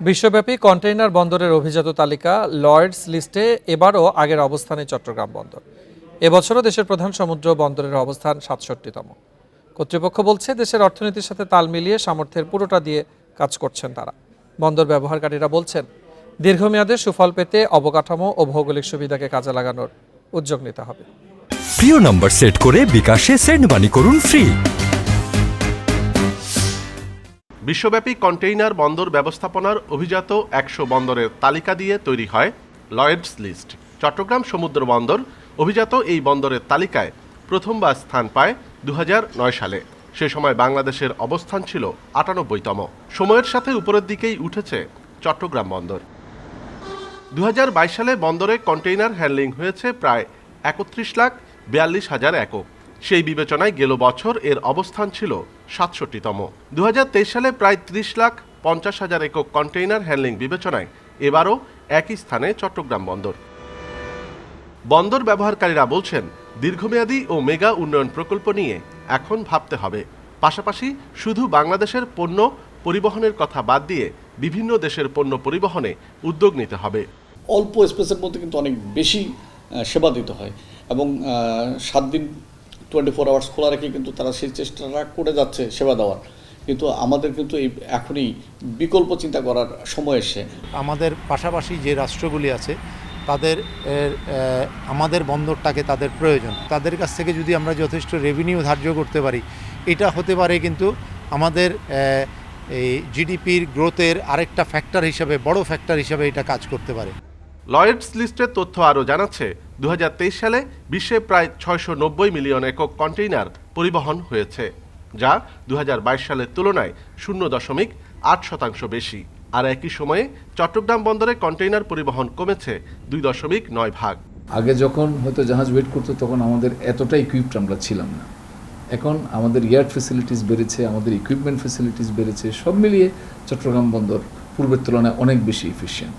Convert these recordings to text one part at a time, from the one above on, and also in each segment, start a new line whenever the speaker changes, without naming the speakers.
বিশ্বব্যাপী কন্টেইনার বন্দরের অভিজাত তালিকা লর্ডস লিস্টে এবারও আগের অবস্থানে চট্টগ্রাম বন্দর। এবছরও দেশের প্রধান সমুদ্র বন্দরের অবস্থান সাতষট্টিতম। কর্তৃপক্ষ বলছে, দেশের অর্থনীতির সাথে তাল মিলিয়ে সামর্থ্যের পুরোটা দিয়ে কাজ করছেন তারা। বন্দর ব্যবহারকারীরা বলছেন, দীর্ঘমেয়াদে সুফল পেতে অবকাঠামো ও ভৌগোলিক সুবিধাকে কাজে লাগানোর উদ্যোগ নিতে হবে।
প্রিয় নম্বর সেট করে বিকাশে সেন্ড মানি করুন ফ্রি
বিশ্বব্যাপী কন্টেইনার বন্দর ব্যবস্থাপনার অভিজাত একশো বন্দরের তালিকা দিয়ে তৈরি হয় লয়েডস লিস্ট। চট্টগ্রাম সমুদ্র বন্দর অভিজাত এই বন্দরের তালিকায় প্রথমবার স্থান পায় দু হাজার নয় সালে। সে সময় বাংলাদেশের অবস্থান ছিল আটানব্বইতম। সময়ের সাথে উপরের দিকেই উঠেছে চট্টগ্রাম বন্দর। দু হাজার বাইশ সালে বন্দরে কন্টেইনার হ্যান্ডলিং হয়েছে প্রায় একত্রিশ লাখ বিয়াল্লিশ হাজার একক। সেই বিবেচনায় গেল বছর এর অবস্থান ছিল সাতষট্টিতম। দুহাজার তেইশ সালে প্রায় ত্রিশ লাখ পঞ্চাশ হাজার একক কন্টেইনার হ্যান্ডলিং বিবেচনায়। এবারও একই স্থানে চট্টগ্রাম বন্দর। বন্দর ব্যবহারকারীরা বলছেন, দীর্ঘমেয়াদী ও মেগা উন্নয়ন প্রকল্প নিয়ে এখন ভাবতে হবে। পাশাপাশি শুধু বাংলাদেশের পণ্য পরিবহনের কথা বাদ দিয়ে বিভিন্ন দেশের পণ্য পরিবহনে উদ্যোগ নিতে হবে।
অল্প স্পেসের মধ্যে কিন্তু অনেক বেশি সেবা দিতে হয় এবং সাত দিন টোয়েন্টি ফোর আওয়ার্স খোলা রেখে কিন্তু তারা সেই চেষ্টাটা করে যাচ্ছে সেবা দেওয়ার। কিন্তু আমাদের কিন্তু এই এখনই বিকল্প চিন্তা করার সময় এসে
আমাদের পাশাপাশি যে রাষ্ট্রগুলি আছে তাদের আমাদের বন্দরটাকে তাদের প্রয়োজন। তাদের কাছ থেকে যদি আমরা যথেষ্ট রেভিনিউ ধার্য করতে পারি এটা হতে পারে কিন্তু আমাদের এই জিডিপির গ্রোথের আরেকটা ফ্যাক্টর হিসাবে বড় ফ্যাক্টর হিসাবে এটা কাজ করতে পারে।
লয়েডস লিস্টের তথ্য আরও জানাচ্ছে দু হাজার তেইশ সালে বিশ্বে প্রায় ছয়শো নব্বই মিলিয়ন একক কন্টেইনার পরিবহন হয়েছে যা দু হাজার বাইশ সালের তুলনায় শূন্য দশমিক আট শতাংশ বেশি। আর একই সময়ে চট্টগ্রাম বন্দরে কন্টেইনার পরিবহন কমেছে দুই দশমিক নয় ভাগ।
আগে যখন হয়তো জাহাজ ওয়েট করতো তখন আমাদের এতটা ইকুইপড আমরা ছিলাম না। এখন আমাদের ইয়ার্ড ফেসিলিটিস বেড়েছে আমাদের ইকুইপমেন্ট ফেসিলিটিস বেড়েছে সব মিলিয়ে চট্টগ্রাম বন্দর পূর্বের তুলনায় অনেক বেশি এফিশিয়েন্ট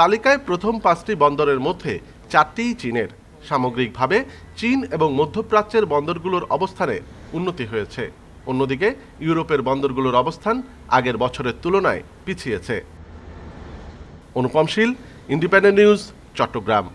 তালিকায় প্রথম পাঁচটি বন্দরের মধ্যে চারটিই চীনের। সামগ্রিকভাবে চীন এবং মধ্যপ্রাচ্যের বন্দরগুলোর অবস্থানে উন্নতি হয়েছে। অন্যদিকে, ইউরোপের বন্দরগুলোর অবস্থান আগের বছরের তুলনায় পিছিয়েছে। অনুপমশীল ইন্ডিপেন্ডেন্ট নিউজ, চট্টগ্রাম।